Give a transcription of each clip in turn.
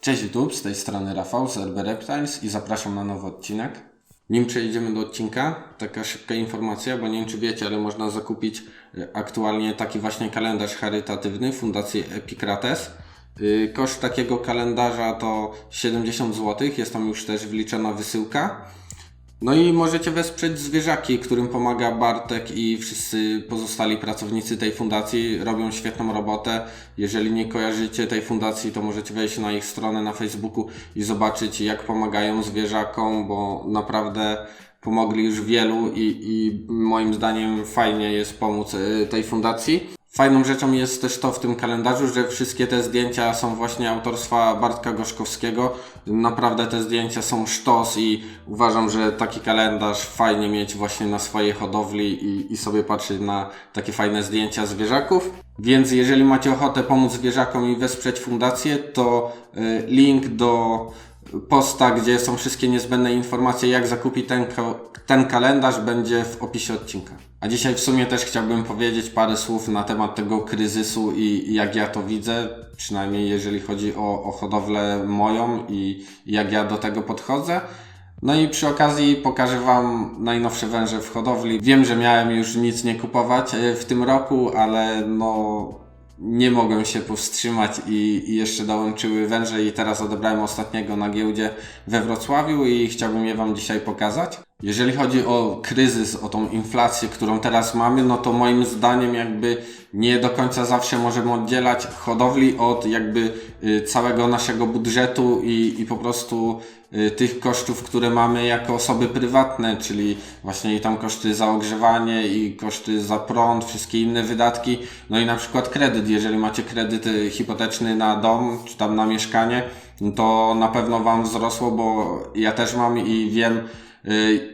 Cześć YouTube, z tej strony Rafał z LB Reptiles i zapraszam na nowy odcinek. Nim przejdziemy do odcinka, taka szybka informacja, bo nie wiem czy wiecie, ale można zakupić e, aktualnie taki właśnie kalendarz charytatywny Fundacji Epicrates. Y, Koszt takiego kalendarza to 70 zł, jest tam już też wliczona wysyłka. No i możecie wesprzeć zwierzaki, którym pomaga Bartek i wszyscy pozostali pracownicy tej fundacji. Robią świetną robotę. Jeżeli nie kojarzycie tej fundacji, to możecie wejść na ich stronę na Facebooku i zobaczyć, jak pomagają zwierzakom, bo naprawdę pomogli już wielu i, i moim zdaniem fajnie jest pomóc y, tej fundacji. Fajną rzeczą jest też to w tym kalendarzu, że wszystkie te zdjęcia są właśnie autorstwa Bartka Gorzkowskiego. Naprawdę te zdjęcia są sztos i uważam, że taki kalendarz fajnie mieć właśnie na swojej hodowli i, i sobie patrzeć na takie fajne zdjęcia zwierzaków. Więc jeżeli macie ochotę pomóc zwierzakom i wesprzeć fundację, to y, link do posta, gdzie są wszystkie niezbędne informacje, jak zakupić ten, ten kalendarz, będzie w opisie odcinka. A dzisiaj w sumie też chciałbym powiedzieć parę słów na temat tego kryzysu i, i jak ja to widzę, przynajmniej jeżeli chodzi o, o hodowlę moją i, i jak ja do tego podchodzę. No i przy okazji pokażę Wam najnowsze węże w hodowli. Wiem, że miałem już nic nie kupować e, w tym roku, ale no nie mogłem się powstrzymać i, i jeszcze dołączyły węże i teraz odebrałem ostatniego na giełdzie we Wrocławiu i chciałbym je Wam dzisiaj pokazać. Jeżeli chodzi o kryzys, o tą inflację, którą teraz mamy, no to moim zdaniem jakby nie do końca zawsze możemy oddzielać hodowli od jakby y, całego naszego budżetu i, i po prostu y, tych kosztów, które mamy jako osoby prywatne, czyli właśnie i tam koszty za ogrzewanie i koszty za prąd, wszystkie inne wydatki, no i na przykład kredyt, jeżeli macie kredyt y, hipoteczny na dom czy tam na mieszkanie, no to na pewno Wam wzrosło, bo ja też mam i wiem,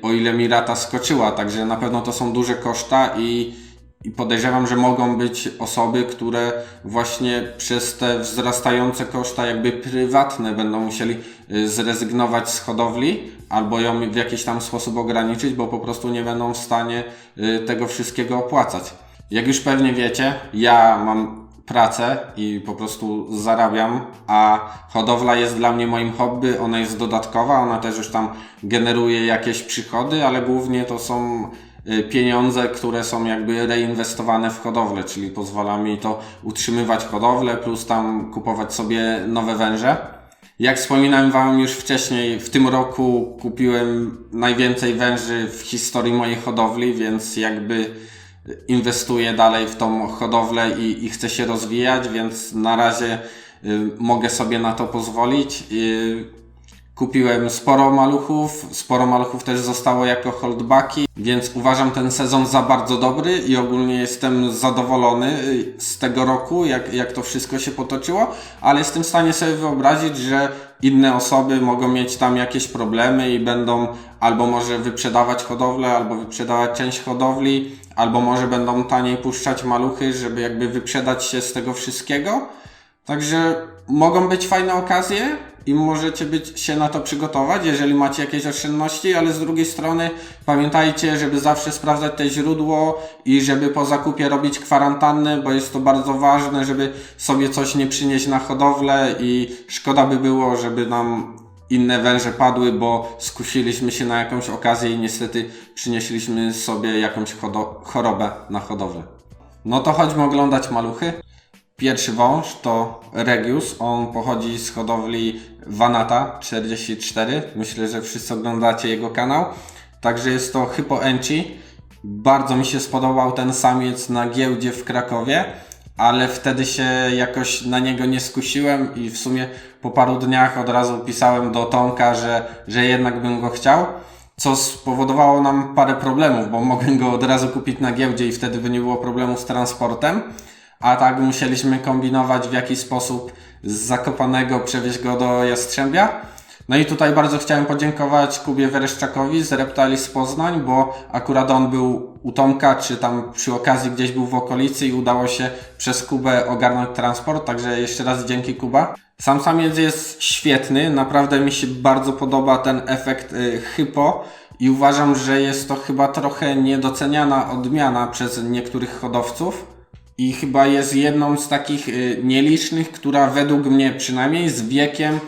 o ile mi rata skoczyła, także na pewno to są duże koszta i, i podejrzewam, że mogą być osoby, które właśnie przez te wzrastające koszta jakby prywatne będą musieli y, zrezygnować z hodowli albo ją w jakiś tam sposób ograniczyć, bo po prostu nie będą w stanie y, tego wszystkiego opłacać. Jak już pewnie wiecie, ja mam pracę i po prostu zarabiam, a hodowla jest dla mnie moim hobby, ona jest dodatkowa, ona też już tam generuje jakieś przychody, ale głównie to są y, pieniądze, które są jakby reinwestowane w hodowlę, czyli pozwala mi to utrzymywać hodowlę, plus tam kupować sobie nowe węże. Jak wspominałem Wam już wcześniej, w tym roku kupiłem najwięcej węży w historii mojej hodowli, więc jakby inwestuję dalej w tą hodowlę i, i chcę się rozwijać, więc na razie y, mogę sobie na to pozwolić. Y, Kupiłem sporo maluchów, sporo maluchów też zostało jako holdbacki, więc uważam ten sezon za bardzo dobry i ogólnie jestem zadowolony y, z tego roku, jak, jak to wszystko się potoczyło, ale jestem w stanie sobie wyobrazić, że inne osoby mogą mieć tam jakieś problemy i będą albo może wyprzedawać hodowlę, albo wyprzedawać część hodowli, albo może będą taniej puszczać maluchy, żeby jakby wyprzedać się z tego wszystkiego. Także mogą być fajne okazje i możecie być, się na to przygotować, jeżeli macie jakieś oszczędności, ale z drugiej strony pamiętajcie, żeby zawsze sprawdzać te źródło i żeby po zakupie robić kwarantannę, bo jest to bardzo ważne, żeby sobie coś nie przynieść na hodowlę i szkoda by było, żeby nam inne węże padły, bo skusiliśmy się na jakąś okazję i niestety przynieśliśmy sobie jakąś chorobę na hodowlę. No to chodźmy oglądać maluchy. Pierwszy wąż to Regius. On pochodzi z hodowli Vanata 44. Myślę, że wszyscy oglądacie jego kanał. Także jest to Hypo Enchi. Bardzo mi się spodobał ten samiec na giełdzie w Krakowie, ale wtedy się jakoś na niego nie skusiłem i w sumie po paru dniach od razu pisałem do Tomka, że, że jednak bym go chciał. Co spowodowało nam parę problemów, bo mogłem go od razu kupić na giełdzie i wtedy by nie było problemu z transportem a tak musieliśmy kombinować w jaki sposób z Zakopanego przewieźć go do Jastrzębia. No i tutaj bardzo chciałem podziękować Kubie Wereszczakowi z Reptilis Poznań, bo akurat on był u Tomka, czy tam przy okazji gdzieś był w okolicy i udało się przez Kubę ogarnąć transport, także jeszcze raz dzięki Kuba. Sam samiec jest świetny, naprawdę mi się bardzo podoba ten efekt y, hypo i uważam, że jest to chyba trochę niedoceniana odmiana przez niektórych hodowców. i chyba jest jedną z takich y, nielicznych, która według mnie przynajmniej z wiekiem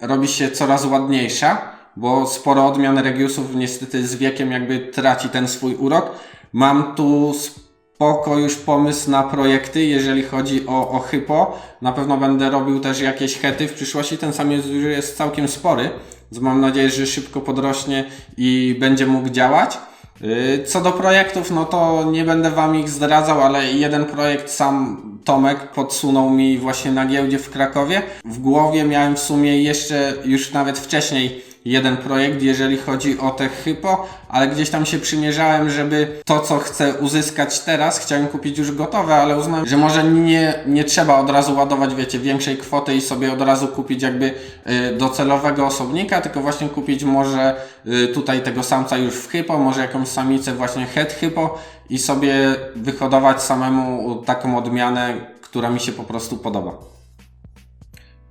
robi się coraz ładniejsza, bo sporo odmian Regiusów niestety z wiekiem jakby traci ten swój urok. Mam tu spoko już pomysł na projekty, jeżeli chodzi o, o hypo. Na pewno będę robił też jakieś hety w przyszłości. Ten sam jest, jest całkiem spory, więc mam nadzieję, że szybko podrośnie i będzie mógł działać. Yy, Co do projektów, no to nie będę Wam ich zdradzał, ale jeden projekt sam Tomek podsunął mi właśnie na giełdzie w Krakowie. W głowie miałem w sumie jeszcze już nawet wcześniej jeden projekt, jeżeli chodzi o te hypo, ale gdzieś tam się przymierzałem, żeby to, co chcę uzyskać teraz, chciałem kupić już gotowe, ale uznałem, że może nie, nie trzeba od razu ładować, wiecie, większej kwoty i sobie od razu kupić jakby y, docelowego osobnika, tylko właśnie kupić może y, tutaj tego samca już w hypo, może jakąś samicę właśnie het hypo i sobie wyhodować samemu taką odmianę, która mi się po prostu podoba.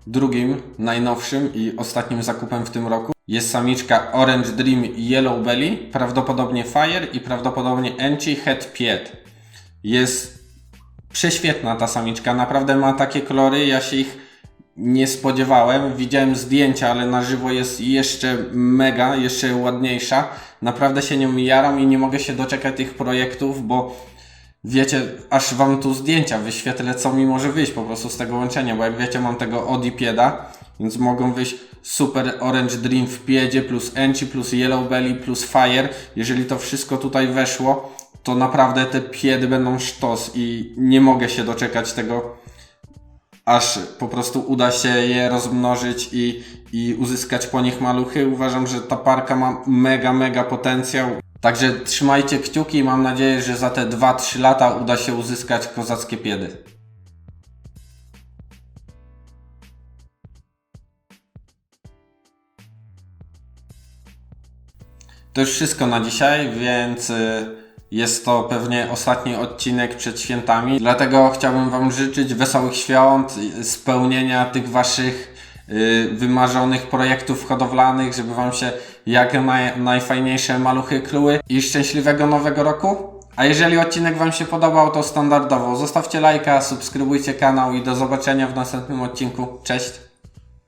Drugim, najnowszym i ostatnim zakupem w tym roku jest samiczka Orange Dream Yellow Belly, prawdopodobnie Fire i prawdopodobnie Enchi Head Piet. Jest prześwietna ta samiczka, naprawdę ma takie kolory, ja się ich nie spodziewałem. Widziałem zdjęcia, ale na żywo jest jeszcze mega, jeszcze ładniejsza. Naprawdę się nią jaram i nie mogę się doczekać tych projektów, bo wiecie, aż wam tu zdjęcia wyświetlę, co mi może wyjść po prostu z tego łączenia, bo jak wiecie, mam tego Odipieda, więc mogą wyjść Super Orange Dream w piedzie, plus Enchi, plus Yellow Belly, plus Fire. Jeżeli to wszystko tutaj weszło, to naprawdę te piedy będą sztos i nie mogę się doczekać tego, aż po prostu uda się je rozmnożyć i, i uzyskać po nich maluchy. Uważam, że ta parka ma mega, mega potencjał. Także trzymajcie kciuki i mam nadzieję, że za te 2-3 lata uda się uzyskać kozackie piedy. To już wszystko na dzisiaj, więc y, jest to pewnie ostatni odcinek przed świętami. Dlatego chciałbym Wam życzyć wesołych świąt, spełnienia tych Waszych wymarzonych projektów hodowlanych, żeby Wam się jak naj, najfajniejsze maluchy kluły i szczęśliwego nowego roku. A jeżeli odcinek Wam się podobał, to standardowo zostawcie lajka, subskrybujcie kanał i do zobaczenia w następnym odcinku. Cześć!